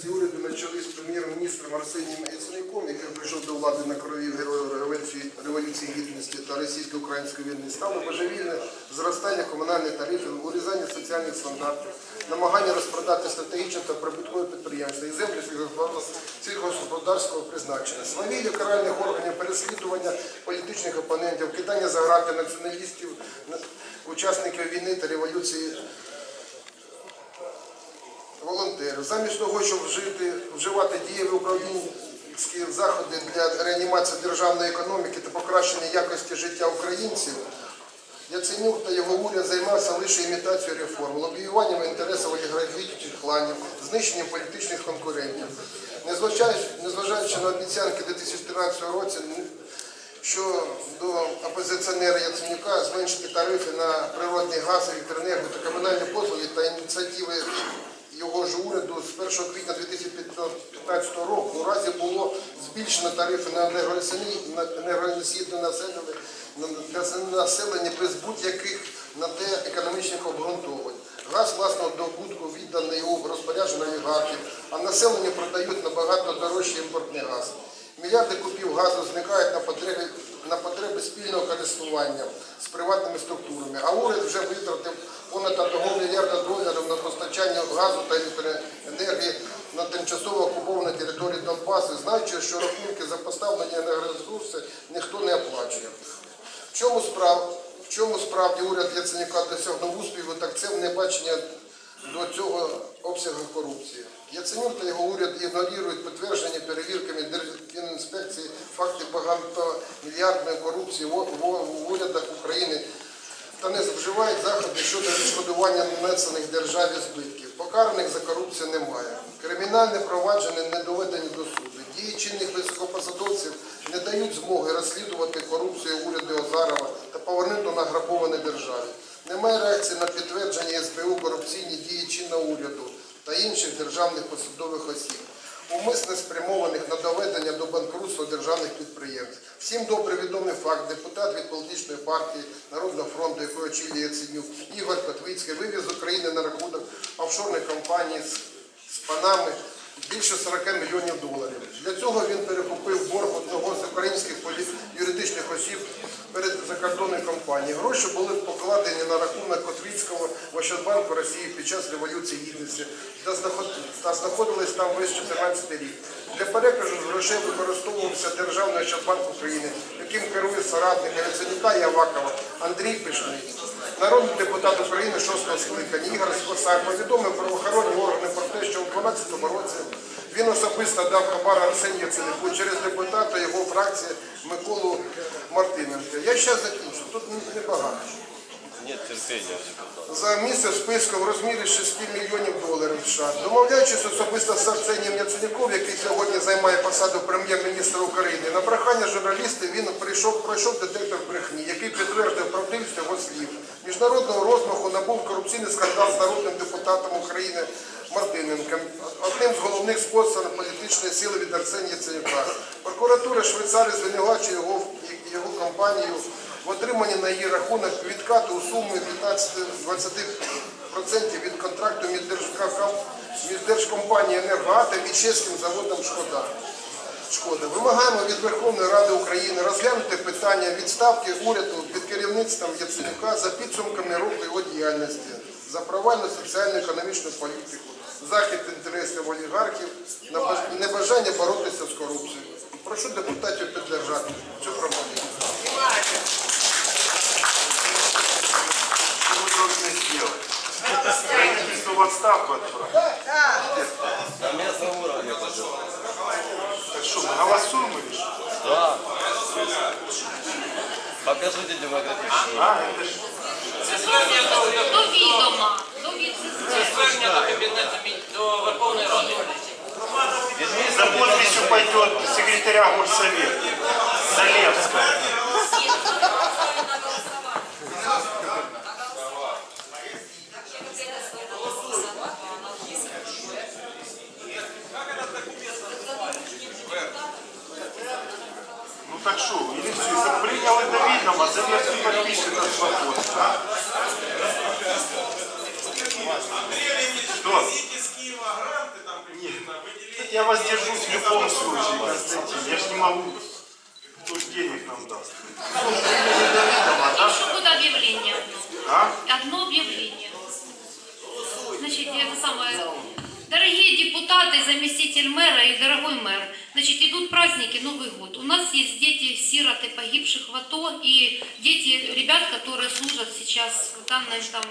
діяльності уряду на чолі з прем'єр-міністром Арсенієм Яценюком, який прийшов до влади на крові героїв революції, гідності та російсько-української війни, стало божевільне зростання комунальних тарифів, урізання соціальних стандартів, намагання розпродати стратегічні та прибуткові підприємства і землі сільгосподарського призначення, свавілля каральних органів, переслідування політичних опонентів, кидання за грати націоналістів, учасників війни та революції волонтерів. Замість того, щоб вжити, вживати дієві управлінські заходи для реанімації державної економіки та покращення якості життя українців, Яценюк та його уряд займався лише імітацією реформ, лобіюванням інтересів олігархічних кланів, знищенням політичних конкурентів. Незважаючи на обіцянки 2013 році, що до опозиціонера Яценюка зменшити тарифи на природний газ, електроенергію та комунальні послуги та ініціативи його ж уряду з 1 квітня 2015 року у разі було збільшено тарифи на енергоносійне населення населення без будь-яких на те економічних обґрунтовань. Газ власного добутку відданий у розпорядження олігархів, а населенню продають набагато дорожчий імпортний газ. Мільярди кубів газу зникають на потреби, на потреби спільного користування з приватними структурами, а уряд вже витратив понад 1 мільярда доларів на постачання газу та електроенергії на тимчасово окупованій території Донбасу, знаючи, що рахунки за поставлені енергоресурси ніхто не оплачує. В чому справа? В чому справді уряд Яценюка досягнув успіху, так це в небачення до цього обсягу корупції. Яценюк та його уряд ігнорують підтверджені перевірками Держінспекції факти багатомільярдної корупції в, урядах України та не вживають заходи щодо відшкодування нанесених державі збитків. Покараних за корупцію немає. Кримінальне провадження не доведені до суду. Дії чинних високопосадовців не дають змоги розслідувати корупцію уряду Озарова та повернути награбовані державі. Немає реакції на підтвердження СБУ корупційні дії чинного уряду та інших державних посадових осіб, умисно спрямованих на доведення до банкрутства державних підприємств. Всім добре відомий факт, депутат від політичної партії Народного фронту, якої очолює Яценюк, Ігор Котвицький, вивіз України на рахунок офшорної компанії з панами більше 40 мільйонів доларів. Для цього він перекупив борг одного з українських полі- юридичних осіб перед компанією. Гроші були покладені на рахунок Котвіцького в Ощадбанку Росії під час Революції Гідності та знаходились там весь 14 рік. Для переказу грошей використовувався Державний Ощадбанк України, яким керує соратник Яценюка і Авакова Андрій Пишний. Народний депутат України 6-го скликання Ігор Спасар повідомив правоохоронні органи про те, що у 2012 році він особисто дав хабар Арсенію Яценюку через депутата його фракції Миколу Мартиненка. Я ще закінчу, тут небагато. Нет терпения. За місце списку в розмірі 6 мільйонів доларів США. Домовляючись особисто з Арсенієм Яценюком, який сьогодні займає посаду прем'єр-міністра України, на прохання журналістів він прийшов, пройшов детектор брехні, який підтвердив правдивість його слів. Міжнародного розмаху набув корупційний скандал з народним депутатом України Мартиненком, одним з головних спонсорів політичної сили від Арсенія Яценюка. Прокуратура Швейцарії звинувачує його, його компанію в отриманні на її рахунок відкату у сумі 15-20% від контракту між держкомпанією «Енергоатом» і чеським заводом «Шкода». Шкода. Вимагаємо від Верховної Ради України розглянути питання відставки уряду під керівництвом Яценюка за підсумками року його діяльності, за провальну соціально-економічну політику, захист інтересів олігархів, небажання боротися з корупцією. Прошу депутатів в отставку отправить. На местном уровне. Так что, мы голосуем или что? Да. Покажите демократическую. А, это ж Це звернення до, До відома, до відома. це звернення до кабінету Мін- до Верховної Ради. за подписью пойдет секретаря горсовета Залевского. хорошо, Елисей, принял это відома, це для подпишет більше на свободу. Андрей Леонидович, из Киева Я воздержусь в любом случае, Константин, я ж не могу... заместитель мэра и дорогой мэр, значит, идут праздники, Новый год. У нас есть дети, сироты, погибших в АТО и дети, ребят, которые служат сейчас в данном там